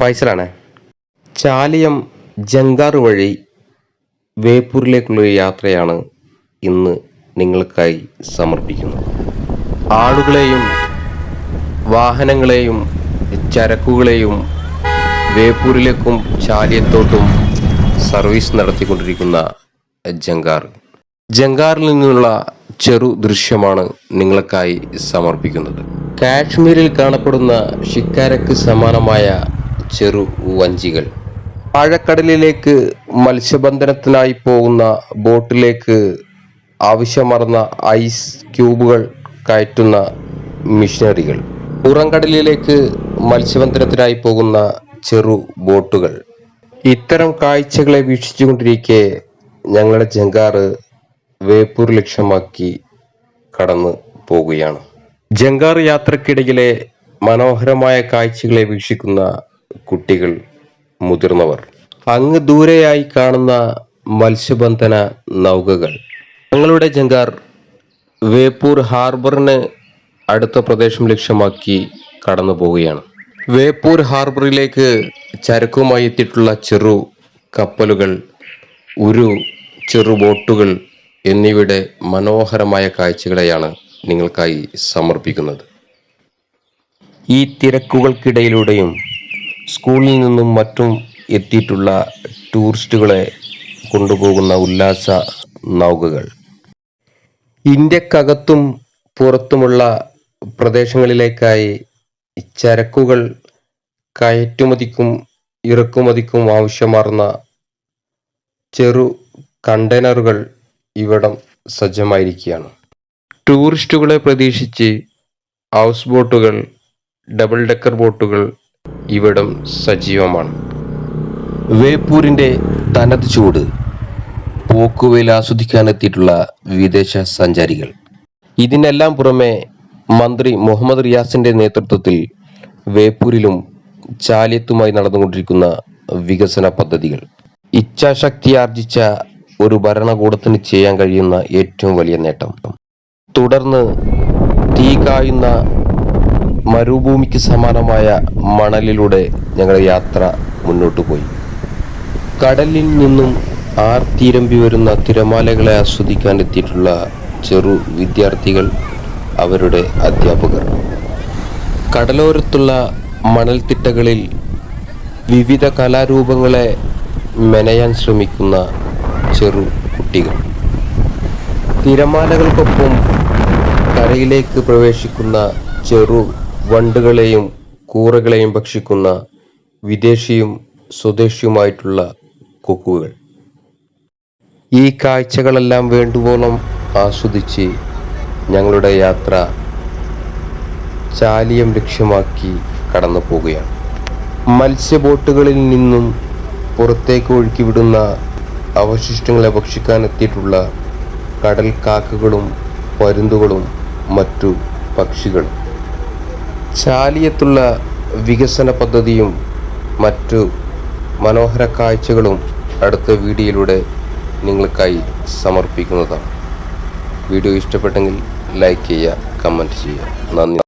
ഫൈസലാണ് ചാലിയം ജങ്കാറ് വഴി വേപ്പൂരിലേക്കുള്ള യാത്രയാണ് ഇന്ന് നിങ്ങൾക്കായി സമർപ്പിക്കുന്നത്. ആളുകളെയും വാഹനങ്ങളെയും ചരക്കുകളെയും വേപ്പൂരിലേക്കും ചാലിയത്തോട്ടും സർവീസ് നടത്തിക്കൊണ്ടിരിക്കുന്ന ജങ്കാർ ജങ്കാറിൽ നിന്നുള്ള ചെറു ദൃശ്യമാണ് നിങ്ങൾക്കായി സമർപ്പിക്കുന്നത്. കാശ്മീരിൽ കാണപ്പെടുന്ന ഷിക്കാരക്ക് സമാനമായ ചെറു വഞ്ചികൾ. ആഴക്കടലിലേക്ക് മത്സ്യബന്ധനത്തിനായി പോകുന്ന ബോട്ടിലേക്ക് ആവശ്യമറന്ന ഐസ് ക്യൂബുകൾ കയറ്റുന്ന മിഷനറികൾ. പുറംകടലിലേക്ക് മത്സ്യബന്ധനത്തിനായി പോകുന്ന ചെറു ബോട്ടുകൾ. ഇത്തരം കാഴ്ചകളെ വീക്ഷിച്ചുകൊണ്ടിരിക്കെ ഞങ്ങളുടെ ജങ്കാറ് വേപ്പൂർ ലക്ഷ്യമാക്കി കടന്നു പോവുകയാണ് ജങ്കാർ യാത്രക്കിടയിലെ മനോഹരമായ കാഴ്ചകളെ വീക്ഷിക്കുന്ന കുട്ടികൾ മുതിർന്നവർ. അങ്ങ് ദൂരെയായി കാണുന്ന മത്സ്യബന്ധന നൗകകൾ. ഞങ്ങളുടെ ജങ്കാർ വേപ്പൂർ ഹാർബറിന് അടുത്ത പ്രദേശം ലക്ഷ്യമാക്കി കടന്നു പോവുകയാണ്. വേപ്പൂർ ഹാർബറിലേക്ക് ചരക്കുമായി എത്തിയിട്ടുള്ള ചെറു കപ്പലുകൾ ഒരു ചെറു ബോട്ടുകൾ എന്നിവയുടെ മനോഹരമായ കാഴ്ചകളെയാണ് നിങ്ങൾക്കായി സമർപ്പിക്കുന്നത്. ഈ തിരക്കുകൾക്കിടയിലൂടെയും സ്കൂളിൽ നിന്നും മറ്റും എത്തിയിട്ടുള്ള ടൂറിസ്റ്റുകളെ കൊണ്ടുപോകുന്ന ഉല്ലാസ നൗകകൾ. ഇന്ത്യക്കകത്തും പുറത്തുമുള്ള പ്രദേശങ്ങളിലേക്കായി ചരക്കുകൾ കയറ്റുമതിക്കും ഇറക്കുമതിക്കും ആവശ്യമാർന്ന ചെറു കണ്ടെയ്നറുകൾ ഇവിടം സജ്ജമായിരിക്കുകയാണ്. ടൂറിസ്റ്റുകളെ പ്രതീക്ഷിച്ച് ഹൗസ് ബോട്ടുകൾ ഡബിൾ ഡെക്കർ ബോട്ടുകൾ ഇവിടം സജീവമാണ്. വേപ്പൂരിന്റെ തനത് ചൂട് പോക്കുവയിൽ ആസ്വദിക്കാനെത്തിയിട്ടുള്ള വിദേശ സഞ്ചാരികൾ. ഇതിനെല്ലാം പുറമെ മന്ത്രി മുഹമ്മദ് റിയാസിന്റെ നേതൃത്വത്തിൽ വേപ്പൂരിലും ചാലിയത്തുമായി നടന്നുകൊണ്ടിരിക്കുന്ന വികസന പദ്ധതികൾ. ഇച്ഛാശക്തി ആർജിച്ച ഒരു ഭരണകൂടത്തിന് ചെയ്യാൻ കഴിയുന്ന ഏറ്റവും വലിയ നേട്ടം. തുടർന്ന് തീ കായുന്ന മരുഭൂമിക്ക് സമാനമായ മണലിലൂടെ ഞങ്ങളുടെ യാത്ര മുന്നോട്ട് പോയി. കടലിൽ നിന്നും ആർത്തിരമ്പി വരുന്ന തിരമാലകളെ ആസ്വദിക്കാൻ എത്തിയിട്ടുള്ള ചെറു വിദ്യാർത്ഥികൾ അവരുടെ അധ്യാപകർ. കടലോരത്തുള്ള മണൽത്തിട്ടകളിൽ വിവിധ കലാരൂപങ്ങളെ മെനയാൻ ശ്രമിക്കുന്ന ചെറു കുട്ടികൾ. തിരമാലകൾക്കൊപ്പം കരയിലേക്ക് പ്രവേശിക്കുന്ന ചെറു വണ്ടുകളെയും കൂറകളെയും ഭക്ഷിക്കുന്ന വിദേശിയും സ്വദേശിയുമായിട്ടുള്ള കൊക്കുകൾ. ഈ കാഴ്ചകളെല്ലാം വേണ്ടുവോളം ആസ്വദിച്ച് ഞങ്ങളുടെ യാത്ര ചാലിയം ലക്ഷ്യമാക്കി കടന്നു പോകുകയാണ് മത്സ്യബോട്ടുകളിൽ നിന്നും പുറത്തേക്ക് ഒഴുക്കി വിടുന്ന അവശിഷ്ടങ്ങളെ ഭക്ഷിക്കാൻ എത്തിയിട്ടുള്ള കടൽ കാക്കകളും പരുന്തുകളും മറ്റു പക്ഷികളും. ചാലിയത്തുള്ള വികസന പദ്ധതിയും മറ്റു മനോഹര കാഴ്ചകളും അടുത്ത വീഡിയോയിലൂടെ നിങ്ങൾക്കായി സമർപ്പിക്കുന്നതാണ്. വീഡിയോ ഇഷ്ടപ്പെട്ടെങ്കിൽ ലൈക്ക് ചെയ്യുക കമന്റ് ചെയ്യുക. നന്ദി.